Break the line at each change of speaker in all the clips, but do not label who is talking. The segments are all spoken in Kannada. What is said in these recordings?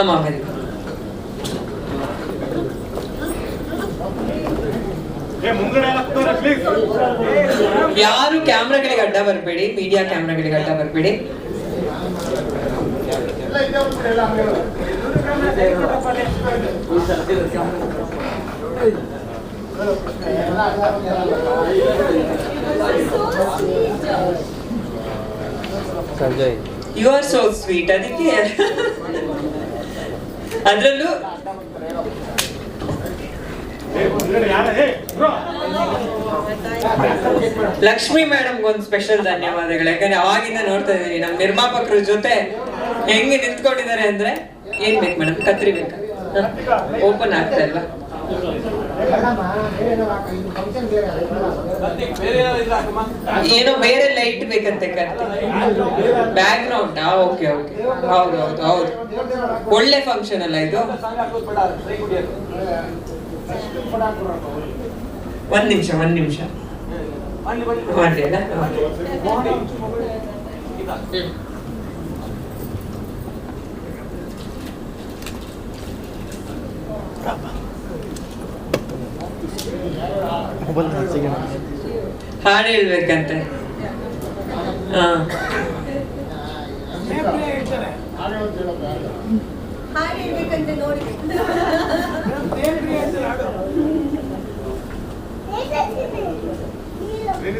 ಅಮ್ಮ ವೆರಿ ಯಾರು ಕ್ಯಾಮ್ರಾಗಳಿಗೆ ಅಡ್ಡ ಬರಬೇಡಿ ಮೀಡಿಯಾ ಕ್ಯಾಮ್ರಾಗಳಿಗೆ ಅಡ್ಡ ಬರಬೇಡಿ. ಯು ಆರ್ ಸೋ ಸ್ವೀಟ್ ಅದಕ್ಕೆ. ಅದರಲ್ಲೂ ಲಕ್ಷ್ಮಿ ಒಂದು ಸ್ಪೆಷಲ್ ಧನ್ಯವಾದಗಳು. ಯಾಕಂದ್ರೆ ಅವಾಗಿಂದ ನೋಡ್ತಾ ಇದ್ದೀನಿ, ನಮ್ಮ ನಿರ್ಮಾಪಕರ ಜೊತೆ ಹೆಂಗೆ ನಿಂತ್ಕೊಂಡಿದ್ದಾರೆ ಅಂದ್ರೆ ಏನ್ ಬೇಕು ಮೇಡಮ್? ಕತ್ರಿ ಬೇಕಾ? ಓಪನ್ ಆಗ್ತಾ ಇಲ್ವಾ? ಏನೋ ಬೇರೆ ಲೈಟ್ ಬೇಕಂತೆ ಕತ್ತಿ ಬ್ಯಾಕ್ ಗ್ರೌಂಡ್ ಓಕೆ ಓಕೆ ಹೌದು ಹೌದು ಹೌದು. ಒಳ್ಳೆ ಫಂಕ್ಷನ್ ಅಲ್ಲ ಇದು? ಒಂದ್ ನಿಮಿಷ ಒಂದ್ ನಿಮಿಷ. ಮಾಡಿ ಅಲ್ಲ ಹಾಡು ಹೇಳ್ಬೇಕಂತೆ.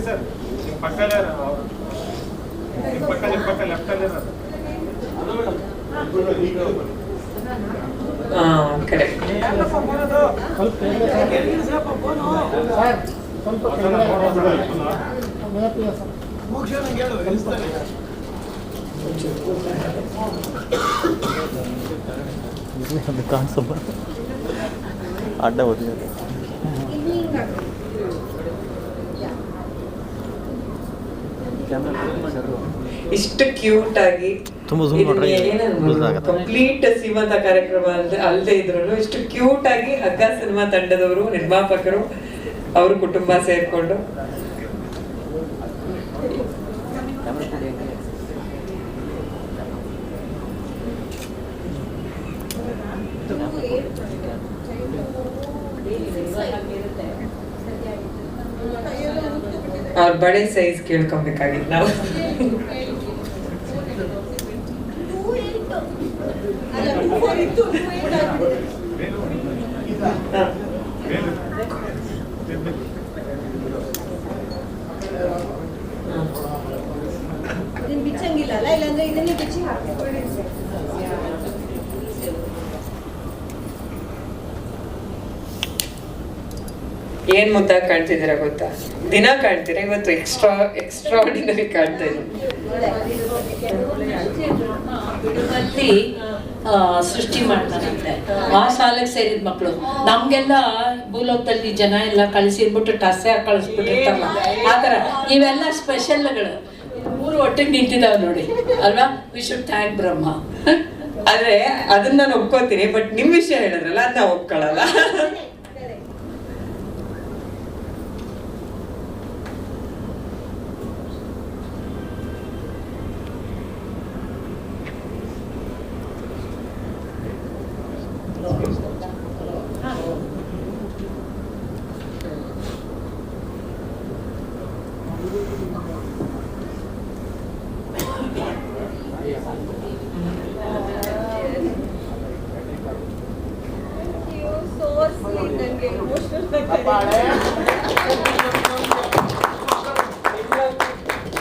ಸರ್ ಪಕ್ಕಲ್ಲೇ ಪಕ್ಕ ಲೆಫ್ಟಲ್ಲೇ
ಹಾ ಕರೆಕ್ಟ್
ಕಾಣಿಸಪ್ಪ ಅಡ್ಡ ಓದಿದೆ
ಇಷ್ಟು ಕ್ಯೂಟ್ ಆಗಿ ಕಂಪ್ಲೀಟ್ ಸೀಮಂತ ಕಾರ್ಯಕ್ರಮ ಅಲ್ದೆ ಅಲ್ಲದೆ ಇದ್ರು ಇಷ್ಟು ಕ್ಯೂಟ್ ಆಗಿ ಹಗ್ಗ ಸಿನಿಮಾ ತಂಡದವರು ನಿರ್ಮಾಪಕರು ಅವ್ರ ಕುಟುಂಬ ಸೇರ್ಕೊಂಡು. ಅವ್ರ ಬಡೆ ಸೈಜ್ ಕೇಳ್ಕೊಬೇಕಾಗಿತ್ತು ನಾವು.
ಬಿಚ್ಚಂಗಿಲ್ಲ ಇಲ್ಲಾಂದ್ರೆ ಇದನ್ನೇ ಬಿಚ್ಚಿ ಹಾಕಿಕೊಳ್ಳಿ
ಏನ್ ಮುದ್ದಾಗಿ ಕಾಣ್ತಿದ್ದೀರಾ ಗೊತ್ತಾ? ದಿನ ಕಾಣ್ತೀರಾ? ಇವತ್ತು ಎಕ್ಸ್ಟ್ರಾ ಎಕ್ಸ್ಟ್ರಾ ಆರ್ಡಿನರಿ ಕಾಣ್ತಾ ಇದ್ದೀನಿ
ಸೃಷ್ಟಿ ಮಾಡ್ತಾನಂತೆ ಆ ಶಾಲೆಗೆ ಸೇರಿದ ಮಕ್ಕಳು ನಮ್ಗೆಲ್ಲ ಭೂಲೋಕದಲ್ಲಿ ಜನ ಎಲ್ಲ ಕಳಿಸಿರ್ಬಿಟ್ಟು ಟಸ್ಸೆ ಕಳಿಸ್ಬಿಟ್ಟಿರ್ತಾರಲ್ಲ. ಆ ಥರ. ಇವೆಲ್ಲ ಸ್ಪೆಷಲ್ಗಳು ಮೂರು ಒಟ್ಟಿಗೆ ನಿಂತಿದ್ದಾವೆ ನೋಡಿ. ಅಲ್ವಾ? ವಿ ಶುಡ್ ಥ್ಯಾಂಕ್ ಬ್ರಹ್ಮ
ಆದ್ರೆ ಅದನ್ನ ನಾನು ಒಪ್ಕೋತೀನಿ ಬಟ್ ನಿಮ್ ವಿಷಯ ಹೇಳಿದ್ರಲ್ಲ ಅದನ್ನ ಒಪ್ಕೊಳ್ಳಲ್ಲ.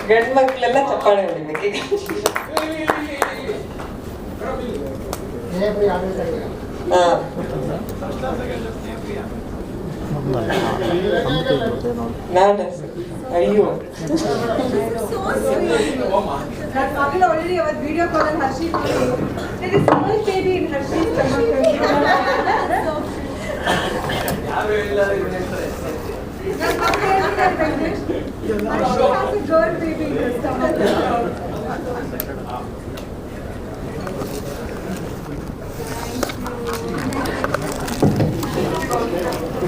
ಗಂಡ್ ಮಕ್ಳೆಲ್ಲ ಚಪ್ಪಾಳೆ ಹೊಡಿಬೇಕು ಈಗ. ಹಾ ನಾನು ಅಯ್ಯೋ
ನನ್ನ ಮಗಳು ಆಲ್ರೆಡಿ ಅವತ್ತು video call Hershey there is small baby in Harshi's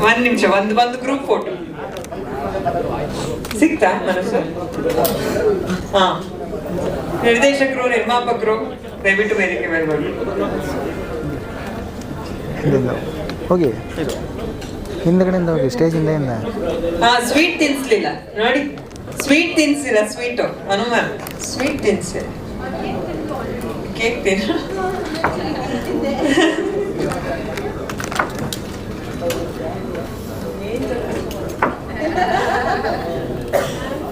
ಒಂದ್ ನಿಮಿಷ, ಒಂದ್ ಒಂದು ಗ್ರೂಪ್ ಫೋಟೋ ಸಿಗ್ತಾ ಮನಸ್ಸು? ಹಾ. ನಿರ್ದೇಶಕರು, ನಿರ್ಮಾಪಕರು, ದಯವಿಟ್ಟು ವೇದಿಕೆ ಮೇಲೆ ಬರ್ಬೇಕು
ಇಲ್ಲಿಂದ ಹೋಗಿ. ಹಿಂದ್ಗಡೆಯಿಂದ ಹೋಗಿ ಸ್ಟೇಜ್ ಇಂದ
ಹಾ ಸ್ವೀಟ್ ತಿನ್ಸ್ಲಿಲ್ಲ. ನೋಡಿ ಸ್ವೀಟ್ ತಿನ್ಸಿರ ಸ್ವೀಟು ಹನುಮಾನ್ ಸ್ವೀಟ್ ತಿನ್ಸಿರ ಕೇಕ್ ತಿನ್ನ.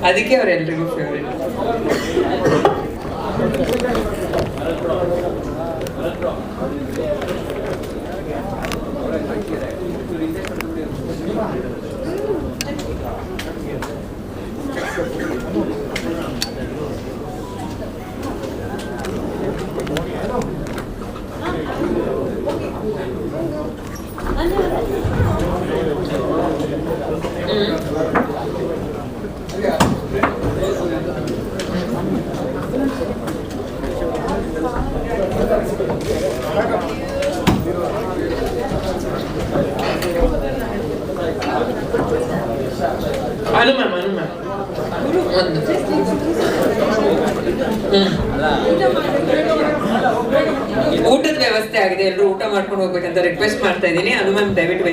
ಅದಕ್ಕೆ ಅವರೆಲ್ರಿಗೂ ಫೇವ್ರೇಟ್ ಹನುಮಾನ್ ಹನುಮಾನ್ ಊಟದ ವ್ಯವಸ್ಥೆ ಆಗಿದೆ ಎಲ್ಲರೂ ಊಟ ಮಾಡ್ಕೊಂಡು ಹೋಗ್ಬೇಕಂತ ರಿಕ್ವೆಸ್ಟ್ ಮಾಡ್ತಾ ಇದ್ದೀನಿ. ಹನುಮಾನ್ ದಯವಿಟ್ಟು